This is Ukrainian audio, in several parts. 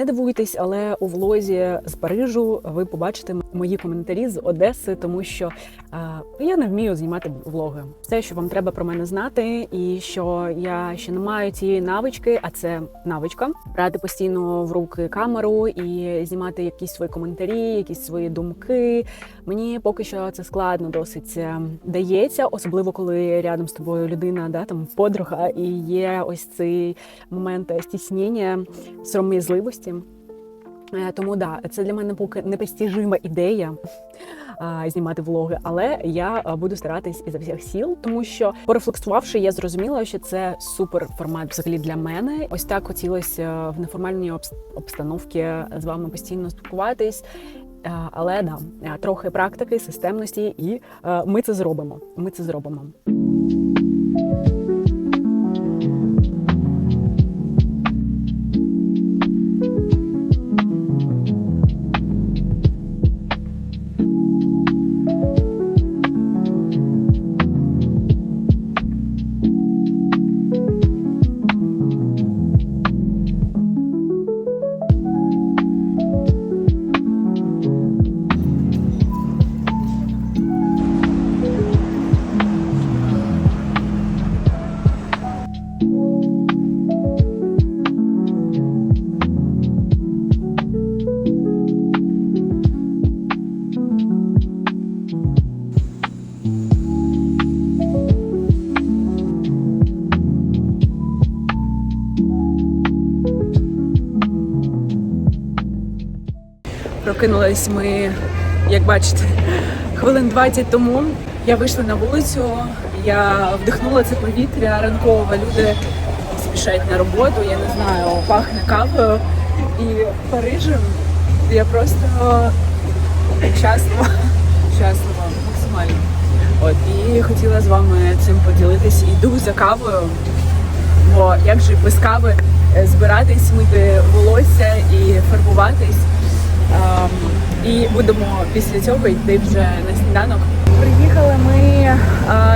Не дивуйтесь, але у влозі з Парижу ви побачите мої коментарі з Одеси, тому що е, я не вмію знімати влоги. Все, що вам треба про мене знати, і що я ще не маю цієї навички, а це навичка брати постійно в руки камеру і знімати якісь свої коментарі, якісь свої думки. Мені поки що це складно досить е, дається, особливо коли рядом з тобою людина, да там подруга, і є ось цей момент стіснення, сором'язливості. Е, Тому да, це для мене поки непостижима ідея знімати влоги, але я буду старатись ізо всіх сіл, тому що порефлексувавши, я зрозуміла, що це супер формат взагалі для мене. Ось так хотілося в неформальній обстановці з вами постійно спілкуватись. Е, Але да, е, трохи практики, системності, і е, ми це зробимо. Ми це зробимо. Прокинулись ми, як бачите, хвилин 20 тому. Я вийшла на вулицю, я вдихнула це повітря ранкове. Люди спішать на роботу, я не знаю, пахне кавою і Парижем. Я просто щаслива, щаслива максимально. От і хотіла з вами цим поділитись. Йду за кавою. Бо як же без кави збиратись, мити волосся і фарбуватись. Ем, і будемо після цього йти вже на сніданок. Приїхали ми е,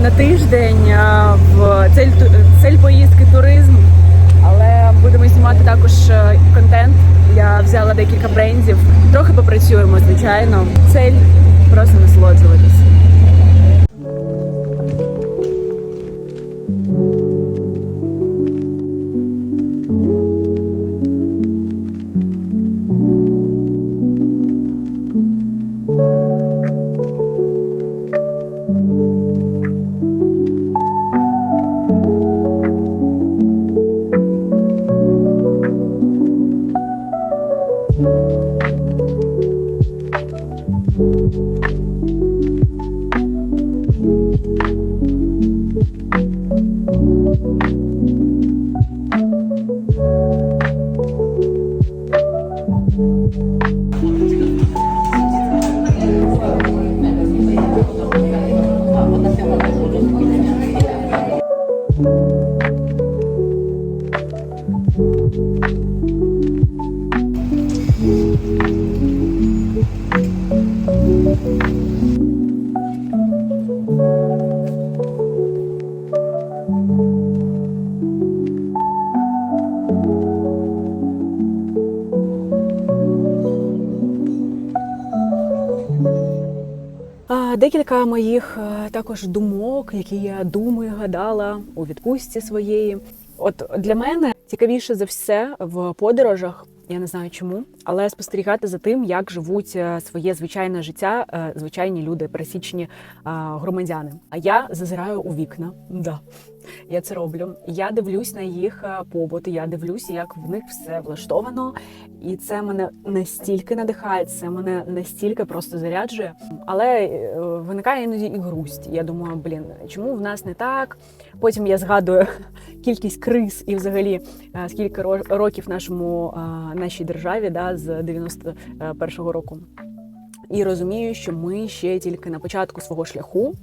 на тиждень е, в цель, цель поїздки туризм, але будемо знімати також е, контент. Я взяла декілька брендів. Трохи попрацюємо, звичайно. Цель просто насолоджуватись. Декілька моїх е, також думок, які я думаю, гадала у відпустці своєї. От для мене цікавіше за все в подорожах. Я не знаю чому, але спостерігати за тим, як живуть е, своє звичайне життя е, звичайні люди, пересічні е, громадяни. А я зазираю у вікна. Да. Я це роблю. Я дивлюсь на їх побут, я дивлюсь, як в них все влаштовано, і це мене настільки надихає, це мене настільки просто заряджує. Але виникає іноді і грусть. Я думаю, блін, чому в нас не так? Потім я згадую кількість криз і взагалі скільки ро- років нашому нашій державі да, з 91-го року. І розумію, що ми ще тільки на початку свого шляху,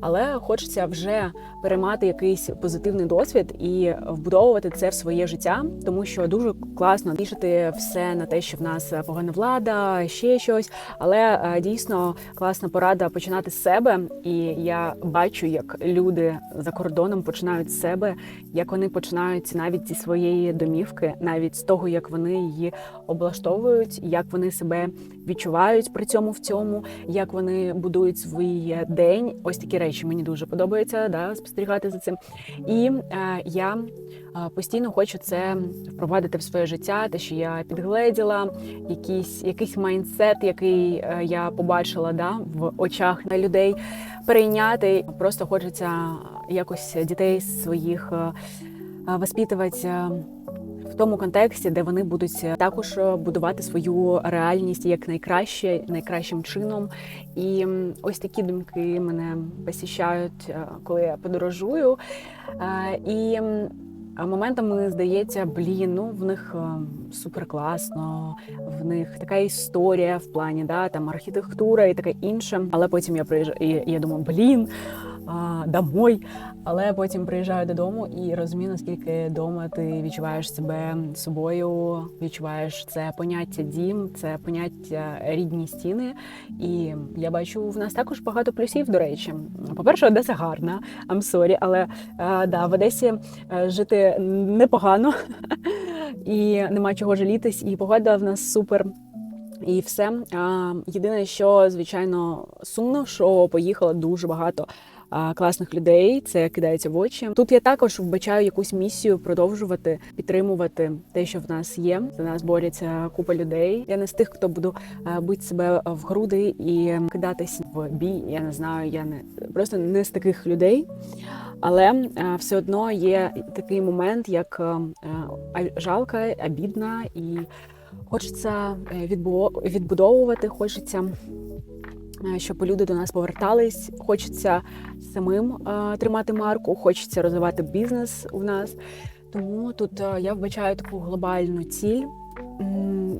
але хочеться вже переймати якийсь позитивний досвід і вбудовувати це в своє життя, тому що дуже класно тішити все на те, що в нас погана влада, ще щось. Але е, дійсно класна порада починати з себе. І я бачу, як люди за кордоном починають з себе, як вони починають навіть зі своєї домівки, навіть з того, як вони її облаштовують, як вони себе відчувають при цьому в цьому, як вони будують свій день. Ось такі речі мені дуже подобається да, спостерігати за цим. І е, я е, постійно хочу це впровадити в своє життя, те, що я підгледіла, якийсь якийсь майндсет, який е, я побачила да, в очах на людей, перейняти. Просто хочеться якось дітей своїх е, е, воспитувати е, тому контексті, де вони будуть також будувати свою реальність як найкраще, найкращим чином. І ось такі думки мене посіщають, е, коли я подорожую. Е, І моментами здається, блін, ну в них е, супер класно, в них така історія в плані, да, там архітектура і таке інше. Але потім я приїжджаю, і я думаю, блін, а, домой. Але потім приїжджаю додому і розумію, наскільки вдома ти відчуваєш себе собою, відчуваєш це поняття дім, це поняття рідні стіни. І я бачу в нас також багато плюсів. До речі, по-перше, Одеса гарна, I'm sorry, але е, да, в Одесі е, жити непогано і нема чого жалітись, і погода в нас супер. І все. А, Єдине, що звичайно сумно, що поїхало дуже багато а, класних людей. Це кидається в очі. Тут я також вбачаю якусь місію продовжувати підтримувати те, що в нас є. За нас борються купа людей. Я не з тих, хто буду бити себе в груди і кидатись в бій. Я не знаю, я не просто не з таких людей. Але все одно є такий момент, як жалка, обідна, і хочеться е, відбудовувати, хочеться, щоб люди до нас повертались. Хочеться самим е, тримати марку, хочеться розвивати бізнес у нас. Тому тут е, я вбачаю таку глобальну ціль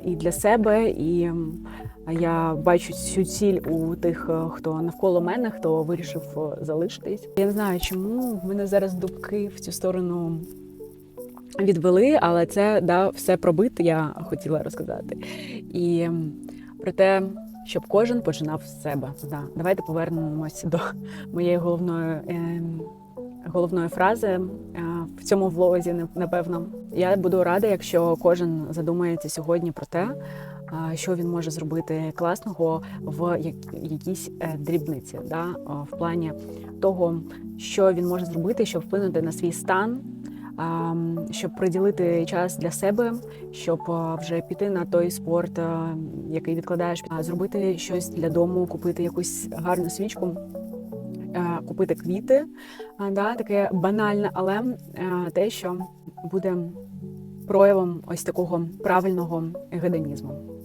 і для себе, і я бачу цю ціль у тих, е, хто навколо мене, хто вирішив е, залишитись. Я не знаю, чому в мене зараз дубки в цю сторону відвели, але це да, все пробити, я хотіла розказати. І про те, щоб кожен починав з себе. Да. Давайте повернемося до моєї головної. Е, Головної фрази е, в цьому влозі, напевно, я буду рада, якщо кожен задумається сьогодні про те, а, що він може зробити класного в як- якійсь е, дрібниці, да? в плані того, що він може зробити, щоб вплинути на свій стан, щоб приділити час для себе, щоб вже піти на той спорт, який відкладаєш, зробити щось для дому, купити якусь гарну свічку. Купити квіти, да, таке банальне, але те, що буде проявом ось такого правильного гедонізму.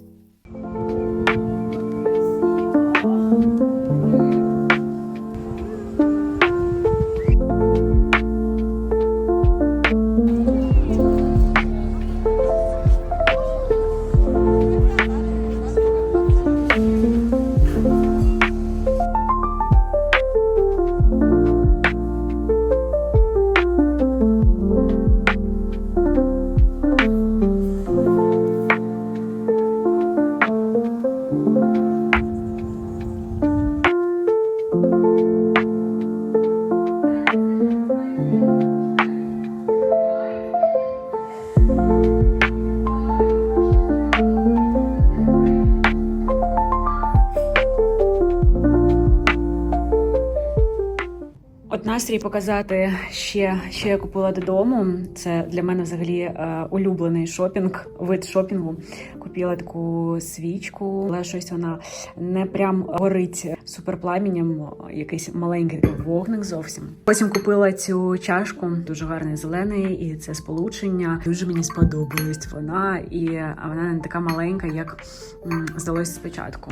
От настрій показати ще, що я купила додому. Це для мене взагалі е, улюблений шопінг, вид шопінгу. Купила таку свічку, але щось вона не прям горить суперпламінням, якийсь маленький вогник зовсім. Потім купила цю чашку, дуже гарний зелений, і це сполучення. Дуже мені сподобалась вона, і вона не така маленька, як м, здалось спочатку.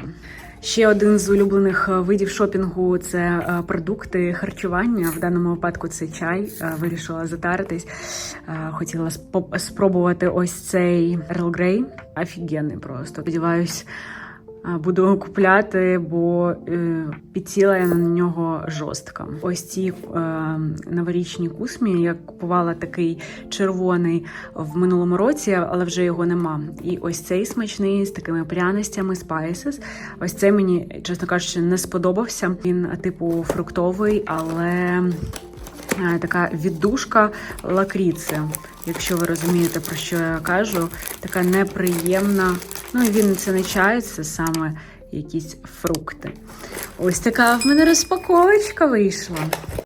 Ще один з улюблених е, видів шопінгу це е, продукти харчування. В даному випадку це чай. Е, Вирішила затаритись. Хотіла спробувати ось цей Earl Grey. Офігенний просто. Сподіваюсь, Буду купляти, бо е, підсіла я на нього жорстко. Ось ці е, новорічні кусмі я купувала такий червоний в минулому році, але вже його нема. І ось цей смачний з такими пряностями Spices. Ось цей мені, чесно кажучи, не сподобався. Він типу фруктовий, але е, така віддушка лакріци. Якщо ви розумієте, про що я кажу, така неприємна. Ну і він це не чай, це саме якісь фрукти. Ось така в мене розпаковочка вийшла.